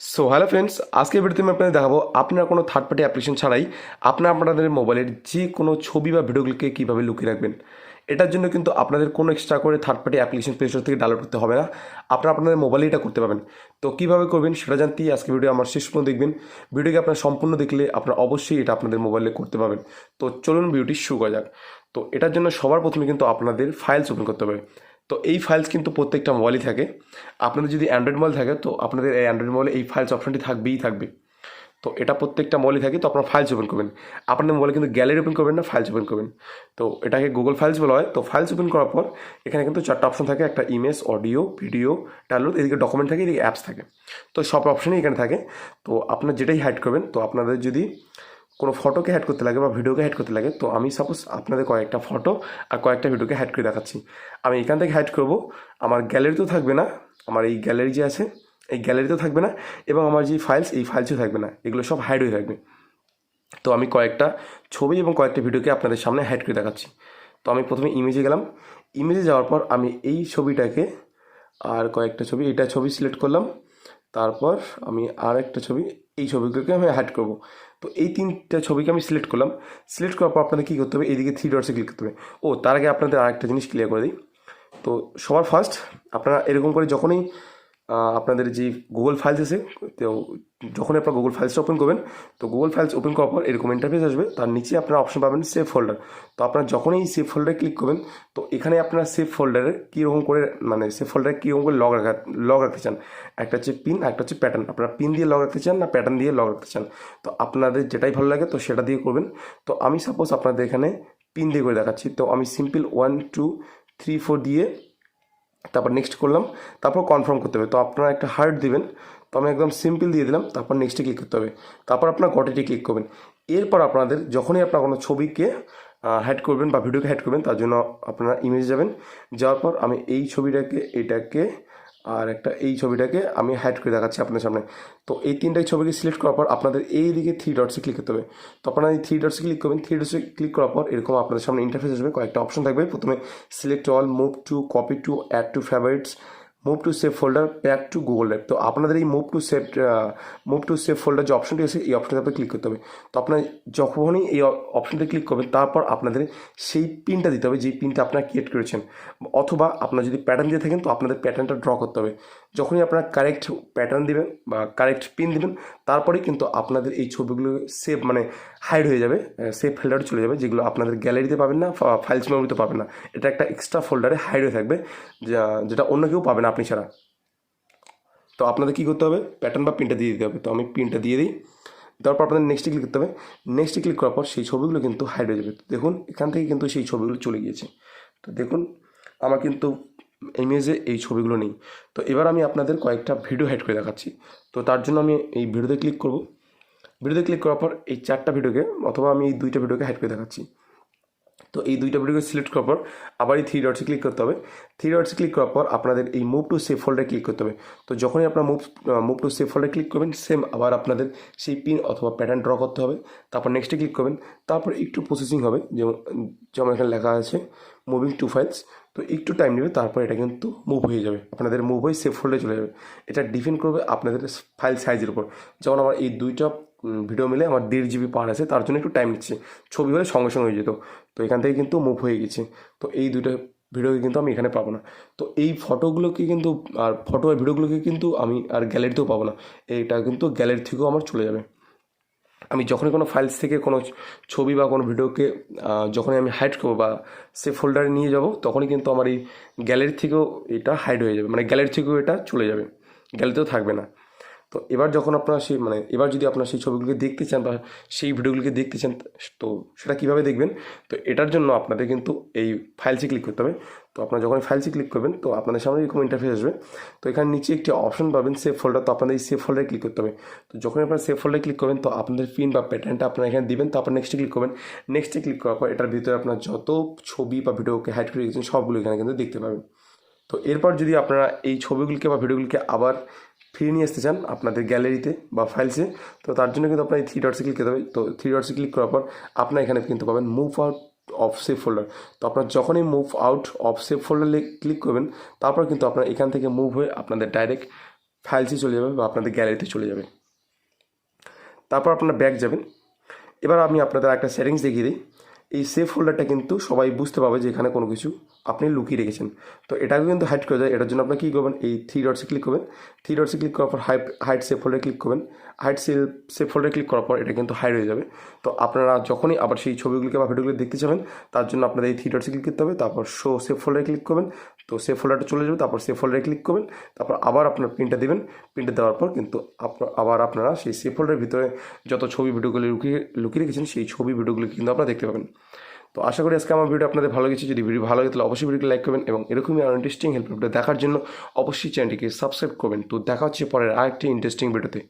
So hello friends আজকের ভিডিওতে আমি আপনাদের দেখাবো আপনার কোনো থার্ড পার্টি অ্যাপ্লিকেশন ছাড়াই আপনার আপনাদের মোবাইলের যে কোনো ছবি বা ভিডিওগুলোকে কীভাবে লুকিয়ে রাখবেন। এটার জন্য কিন্তু আপনাদের কোনো এক্সট্রা করে third party application play store থেকে ডাউনলোড করতে হবে না। আপনারা আপনাদের মোবাইলে এটা করতে পারবেন। তো কীভাবে করবেন সেটা জানতেই আজকে ভিডিও আমার শেষ পর্যন্ত দেখবেন। ভিডিওকে আপনার সম্পূর্ণ দেখলে আপনারা অবশ্যই এটা আপনাদের মোবাইলে করতে পারবেন। তো চলুন ভিডিওটি শুরু করা যাক। তো এটার জন্য সবার প্রথমে কিন্তু আপনাদের ফাইলস ওপেন করতে হবে। তো এই ফাইলস কিন্তু প্রত্যেকটা মোবাইলই থাকে। আপনাদের যদি অ্যান্ড্রয়েড মোবাইল থাকে, তো আপনাদের এই অ্যান্ড্রয়েড মোবাইলে এই ফাইলস অপশনটি থাকবেই থাকবে। তো এটা প্রত্যেকটা মোবাইলে থাকে, তো আপনারা ফাইলস ওপেন করবেন। আপনাদের মোবাইলে কিন্তু গ্যালারি ওপেন করবেন না ফাইলস ওপেন করবেন। তো এটাকে গুগল ফাইলস বলা হয়। তো ফাইলস ওপেন করার পর, এখানে কিন্তু চারটা অপশন থাকে। একটা ইমেজ অডিও ভিডিও ডাউনলোড এদিকে ডকুমেন্ট থাকে, এদিকে অ্যাপস থাকে। তো সব অপশনই এখানে থাকে। তো আপনার যেটাই হাইড করবেন, তো আপনাদের যদি কোনো ফটোকে হ্যাড করতে লাগে বা ভিডিওকে হ্যাড করতে লাগে, তো আমি সাপোজ আপনাদের কয়েকটা ফটো আর কয়েকটা ভিডিওকে হ্যাড করে দেখাচ্ছি। আমি এখান থেকে হ্যাড করব। আমার গ্যালারিতেও থাকবে না, আমার এই গ্যালারি যে আছে, এই গ্যালারিতেও থাকবে না, এবং আমার যে ফাইলস এই ফাইলসও থাকবে না, এগুলো সব হাইড হয়ে থাকবে। তো আমি কয়েকটা ছবি এবং কয়েকটা ভিডিওকে আপনাদের সামনে হ্যাড করে দেখাচ্ছি। তো আমি প্রথমে ইমেজে গেলাম। ইমেজে যাওয়ার পর আমি এই ছবিটাকে আর কয়েকটা ছবি, এটা ছবি সিলেক্ট করলাম। তারপর আমি আর একটা ছবি এই ছবিগুলোকে আমি হ্যাড করব। তো এই তিনটা ছবিকে আমি সিলেক্ট করলাম। সিলেক্ট করার পর আপনাদের কী করতে হবে? এইদিকে থ্রি ডটসে ক্লিক করতে হবে। ও, তার আগে আপনাদের আরেকটা জিনিস ক্লিয়ার করে দিই। তো সবার ফার্স্ট আপনারা এরকম করে যখনই আপনাদের যে গুগল ফাইলস আছে, তো যখনই আপনার গুগল ফাইলসটা ওপেন করবেন, তো গুগল ফাইলস ওপেন করার পর এরকম ইন্টারফেস আসবে। তার নিচে আপনারা অপশন পাবেন সেভ ফোল্ডার তো আপনারা যখনই সেভ ফোল্ডারে ক্লিক করবেন, তো এখানে আপনারা সেভ ফোল্ডারে কীরকম করে মানে সেভ ফোল্ডারে কীরকম করে লগ রাখা লগ রাখতে চান। একটা হচ্ছে পিন একটা হচ্ছে প্যাটার্ন আপনারা পিন দিয়ে লগ রাখতে চান না প্যাটার্ন দিয়ে লগ রাখতে চান? তো আপনাদের যেটাই ভালো লাগে, তো সেটা দিয়ে করবেন। তো আমি সাপোজ আপনাদের এখানে পিন দিয়ে করে দেখাচ্ছি। তো আমি simple one two three four দিয়ে তারপর নেক্সট করলাম, তারপর কনফার্ম করতে হবে। তো আপনারা একটা হার্ট দিবেন, তো আমি একদম সিম্পল দিয়ে দিলাম, তারপর নেক্সটে ক্লিক করতে হবে। তারপর আপনার কটিটি ক্লিক করবেন। এরপর আপনাদের যখনই আপনার কোনো ছবিকে হ্যাড করবেন বা ভিডিওকে হ্যাড করবেন, তার জন্য আপনারা ইমেজ যাবেন। যাওয়ার পর আমি এই ছবিটাকে, এটাকে আর একটা এই ছবিটাকে আমি হাইড করে দেখাচ্ছি আপনার সামনে। তো এই তিনটা ছবিকে সিলেক্ট করার পর আপনাদের এই দিকে থ্রি ডটসে ক্লিক করতে হবে। তো আপনারা এই থ্রি ডটসে ক্লিক করবেন থ্রি ডটসে ক্লিক করার পর এরকম আপনাদের সামনে ইন্টারফেস আসবে, কয়েকটা অপশন থাকবে। প্রথমে select all move to copy to add to favourites move to save folder back to Google drive তো আপনাদের এই move to save move to save folder যে অপশনটি আছে, এই অপশনটাতে আপনার ক্লিক করতে হবে। তো আপনার যখনই এই অপশনটা ক্লিক করবেন, তারপর আপনাদের সেই পিনটা দিতে হবে, যেই পিনটা আপনারা ক্রিয়েট করেছেন। অথবা আপনার যদি প্যাটার্ন দিয়ে থাকেন, তো আপনাদের প্যাটার্নটা ড্র করতে হবে। যখনই আপনারা কারেক্ট প্যাটার্ন দিবেন বা কারেক্ট পিন দিবেন, তারপরেই কিন্তু আপনাদের এই ছবিগুলো সেভ মানে হাইড হয়ে যাবে সেভ ফোল্ডারে চলে যাবে, যেগুলো আপনাদের গ্যালারিতে পাবেন না ফাইলস মেমোরিতে পাবেন না। এটা একটা এক্সট্রা ফোল্ডারে হাইড হয়ে থাকবে যেটা অন্য কেউ পাবে না। আপনি ছাড়া। তো আপনাদের কী করতে হবে? প্যাটার্ন বা পিনটা দিয়ে দিতে হবে। তো আমি পিনটা দিয়ে দিই। তারপর আপনাদের নেক্সটে ক্লিক করতে হবে। নেক্সটে ক্লিক করার পর সেই ছবিগুলো কিন্তু হাইড হয়ে যাবে। দেখুন, এখান থেকে কিন্তু সেই ছবিগুলো চলে গিয়েছে। তো দেখুন, আমার কিন্তু ইমেজে এই ছবিগুলো নেই। তো এবার আমি আপনাদের কয়েকটা ভিডিও হাইড করে দেখাচ্ছি। তো তার জন্য আমি এই ভিডিওতে ক্লিক করব। ভিডিওতে ক্লিক করার পর এই চারটা ভিডিওকে অথবা আমি এই দুইটা ভিডিওকে হাইড করে দেখাচ্ছি। তো এই দুইটা ভিডিওকে সিলেক্ট করার পর আবার এই থ্রি ডটসে ক্লিক করতে হবে। থ্রি ডটসে ক্লিক করার পর আপনাদের এই মুভ টু সেভ ফোল্ডারে ক্লিক করতে হবে। তো যখনই আপনার মুভ মুভ টু সেভ ফোল্ডারে ক্লিক করবেন সেম আবার আপনাদের সেই পিন অথবা প্যাটার্ন ড্র করতে হবে। তারপর নেক্সটে ক্লিক করবেন, তারপর একটু প্রসেসিং হবে, যেমন যেমন এখানে লেখা আছে মুভিং টু ফাইলস তো একটু টাইম নেবে, তারপর এটা কিন্তু মুভ হয়ে যাবে। আপনাদের মুভ হয়ে সেভ ফোল্ডে চলে যাবে। এটা ডিপেন্ড করবে আপনাদের ফাইল সাইজের উপর। যেমন আমার এই দুইটা ভিডিও মিলে আমার দেড় জিবি পার আছে তার জন্য একটু টাইম নিচ্ছে। ছবি হলে সঙ্গে সঙ্গে হয়ে যেত। তো এখান থেকে কিন্তু মুভ হয়ে গেছে। তো এই দুইটা ভিডিওকে কিন্তু আমি এখানে পাবো না। তো এই ফটোগুলোকে কিন্তু, আর ফটো আর ভিডিওগুলোকে কিন্তু আমি আর গ্যালারিতেও পাবো না। এইটা কিন্তু গ্যালারি থেকেও আমার চলে যাবে। আমি যখনই কোনো ফাইলস থেকে কোনো ছবি বা কোনো ভিডিওকে যখনই আমি হাইড করব বা সে ফোল্ডারে নিয়ে যাব, তখনই কিন্তু আমার এই গ্যালারি থেকেও এটা হাইড হয়ে যাবে। মানে গ্যালারি থেকেও এটা চলে যাবে। গ্যালারিতেও থাকবে না। তো এবার যখন আপনারা সেই মানে এবার যদি আপনারা সেই ছবিগুলোকে দেখতে চান বা সেই ভিডিওগুলোকে দেখতে চান, তো সেটা কীভাবে দেখবেন? তো এটার জন্য আপনাদের কিন্তু এই ফাইলসে ক্লিক করতে হবে। তো আপনারা যখন ফাইলসে ক্লিক করবেন, তো আপনাদের সামনে এরকম ইন্টারফেস আসবে। তো এখানে নিচে একটি অপশন পাবেন সেভ ফোল্ডার তো আপনাদের এই সেভ ফোল্ডারে ক্লিক করতে হবে। তো যখন আপনারা সেভ ফোল্ডারে ক্লিক করবেন, তো আপনাদের পিন বা প্যাটার্নটা আপনারা এখানে দিবেন আপনার নেক্সটে ক্লিক করবেন। নেক্সটে ক্লিক করার পর এটার ভিতরে আপনার যত ছবি বা ভিডিওকে হাইড করে রেখেছেন, সবগুলো এখানে কিন্তু দেখতে পাবেন। তো এরপর যদি আপনারা এই ছবিগুলিকে বা ভিডিওগুলিকে আবার ফিরিয়ে নিয়ে আসতে চান আপনাদের গ্যালারিতে বা ফাইলসে, তো তার জন্য কিন্তু আপনার এই থ্রি ডটসে ক্লিক করতে হবে তো থ্রি ডটসে ক্লিক করার পর আপনার এখানে কিন্তু পাবেন move out of save folder তো আপনার যখনই মুভ আউট অফ সেভ ফোল্ডারে ক্লিক করবেন, তারপর কিন্তু আপনার এখান থেকে মুভ হয়ে আপনাদের ডাইরেক্ট ফাইলসে চলে যাবে বা আপনাদের গ্যালারিতে চলে যাবে। তারপর আপনারা ব্যাক যাবেন। এবার আমি আপনাদের একটা সেটিংস দেখিয়ে দিই। এই সেফ হোল্ডারটা কিন্তু সবাই বুঝতে পারবে যে এখানে কোনো কিছু আপনি লুকিয়ে রেখেছেন। তো এটাকে কিন্তু হাইট করে দেয়। এটার জন্য আপনি কী করবেন? এই থ্রি ডটসে ক্লিক করবেন। থ্রি ডটসে ক্লিক করার পর হাইড হাইট সেফ ফোল্ডারে ক্লিক করবেন। হাইট সেল সেভ ফোল্ডারে ক্লিক করার পর এটা কিন্তু হাইড হয়ে যাবে। তো আপনারা যখনই আবার সেই ছবিগুলিকে বা ভিডিওগুলি দেখতে চাবেন তার জন্য আপনাদের এই থ্রি ডটসে ক্লিক করতে হবে। তারপর শো সেফ ফোল্ডারে ক্লিক করবেন। তো সেভ ফোল্ডারটা চলে যাবে, তারপর সেভ ফোল্ডারে ক্লিক করবেন, তারপর আবার আপনার প্রিন্টটা দেবেন। প্রিন্টটা দেওয়ার পর কিন্তু আবার আপনারা সেই সেভ ফোল্ডারের ভিতরে যত ছবি ভিডিওগুলি লুকিয়ে লুকিয়ে রেখেছেন, সেই ছবি ভিডিওগুলি কিন্তু আপনারা দেখতে পাবেন। তো আশা করি আজকে আমার ভিডিও আপনাদের ভালো গেছে যদি ভিডিও ভালো লাগে, তাহলে অবশ্যই ভিডিওকে লাইক করবেন এবং এরকমই আরও ইন্টারেস্টিং হেল্প দেখার জন্য অবশ্যই চ্যানেলটিকে সাবস্ক্রাইব করবেন। তো দেখা হচ্ছে পরের আরেকটি ইন্টারেস্টিং ভিডিওতে